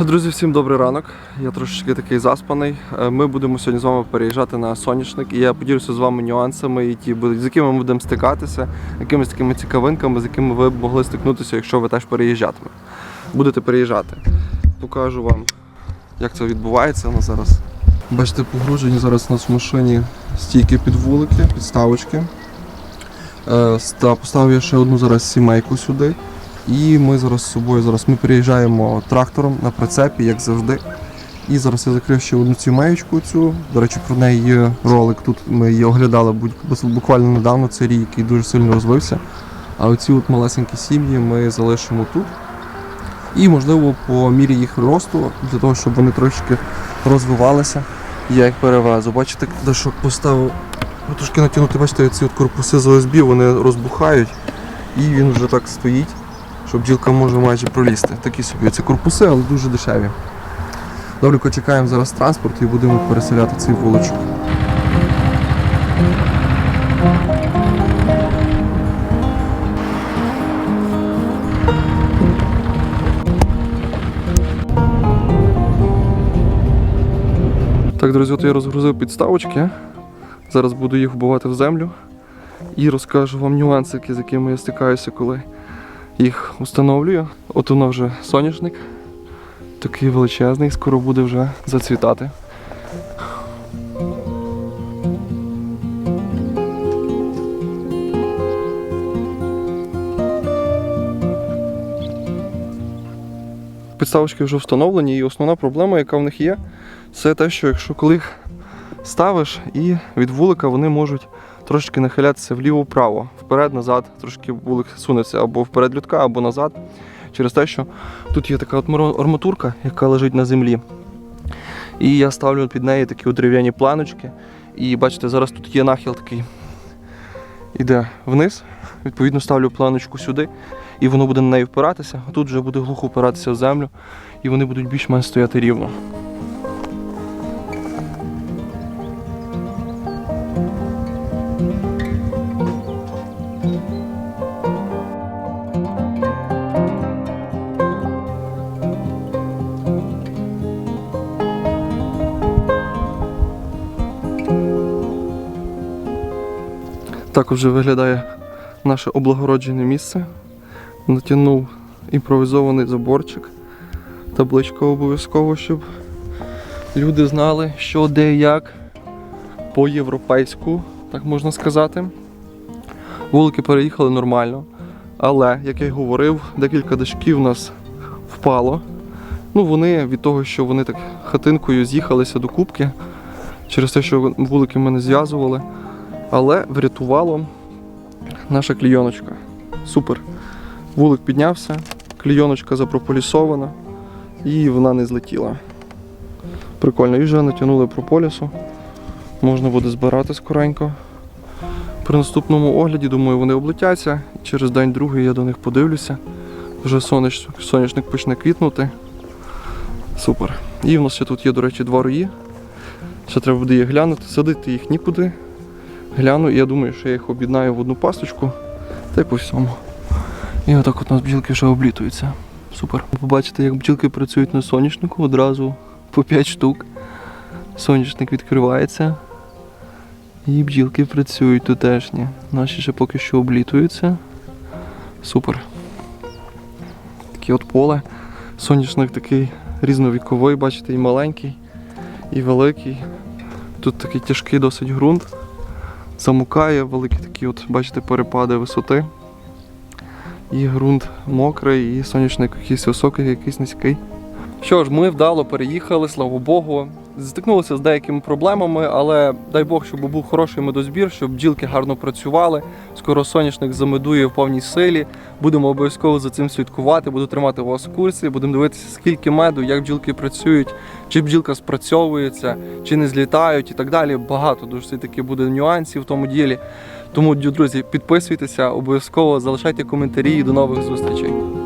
Друзі, всім добрий ранок. Я трошечки такий заспаний. Е, Ми будемо сьогодні з вами переїжджати на соняшник, і я поділюся з вами нюансами, які будуть, з якими ми будемо стикатися, якимись такими цікавинками, з якими ви могли стикнутися, якщо ви теж переїжджатимете. Будете переїжджати. Покажу вам, як це відбувається у зараз. Бачите, погружені зараз у нас в машині стійки під вулики, підставочки. Е, Поставив я ще одну зараз сімейку сюди. І ми зараз з собою зараз ми переїжджаємо трактором на прицепі, як завжди. І зараз я закрив ще одну сімеєчку цю. До речі, про неї ролик. Тут ми її оглядали буквально недавно. Це рій, який дуже сильно розвився. А оці от малесенькі сім'ї ми залишимо тут. І, можливо, по мірі їх росту, для того, щоб вони трошки розвивалися, я їх перевезу. Бачите, дешок поставив трошки натягнути, бачите, ці от корпуси з ОСБ, вони розбухають, і він вже так стоїть, що бджілка може майже пролізти. Такі собі ці корпуси, але дуже дешеві. Добренько чекаємо зараз транспорт і будемо переселяти цей вуличок. Так, друзі, от я розгрузив підставочки. Зараз буду їх вбивати в землю і розкажу вам нюансики, з якими я стикаюся, коли їх встановлюю. От воно вже соняшник, такий величезний, скоро буде вже зацвітати. Підставочки вже встановлені, і основна проблема, яка в них є, це те, що якщо коли їх ставиш і від вулика вони можуть трошки нахилятися вліво-вправо, вперед-назад, трошки вулик сунеться або вперед людка, або назад. Через те, що тут є така от арматурка, яка лежить на землі. І я ставлю під неї такі дерев'яні планочки. І бачите, зараз тут є нахил такий. Іде вниз. Відповідно, ставлю планочку сюди, і воно буде на неї впиратися, а тут вже буде глухо впиратися в землю, і вони будуть більш-менш стояти рівно. Так вже виглядає наше облагороджене місце. Натягнув імпровізований заборчик. Табличка обов'язково, щоб люди знали, що де і як по-європейську, так можна сказати. Вулики переїхали нормально. Але, як я й говорив, декілька дашків у нас впало. Ну, вони від того, що вони так хатинкою з'їхалися до кубки, через те, що вулики мене зв'язували. Але врятувало наша клійоночка. Супер. Вулик піднявся, клійоночка запрополісована і вона не злетіла. Прикольно. І вже натягнули прополісу. Можна буде збирати скоренько. При наступному огляді, думаю, вони облетяться. Через день-другий я до них подивлюся. Вже соняш, соняшник почне квітнути. Супер. І в нас ще тут є, до речі, два рої. Ще треба буде їх глянути, садити їх нікуди. Гляну, і я думаю, що я їх об'єднаю в одну пасточку та й по всьому. І отак от у нас бджілки вже облітуються. Супер. Побачите, як бджілки працюють на соняшнику одразу по 5 штук. Соняшник відкривається. І бджілки працюють тутешні. Наші ще поки що облітуються. Супер. Таке от поле. Соняшник такий різновіковий, бачите, і маленький, і великий. Тут такий тяжкий досить ґрунт замукає, великі такі, от, бачите, перепади висоти. І ґрунт мокрий, і сонячний якийсь високий, якийсь низький. Що ж, ми вдало переїхали, слава Богу. Стикнулися з деякими проблемами, але дай Бог, щоб був хороший медозбір, щоб бджілки гарно працювали. Скоро соняшник замедує в повній силі. Будемо обов'язково за цим слідкувати, буду тримати вас в курсі, будемо дивитися, скільки меду, як бджілки працюють, чи бджілка спрацьовується, чи не злітають і так далі. Багато дуже таки буде нюансів в тому ділі. Тому, друзі, підписуйтеся, обов'язково залишайте коментарі і до нових зустрічей.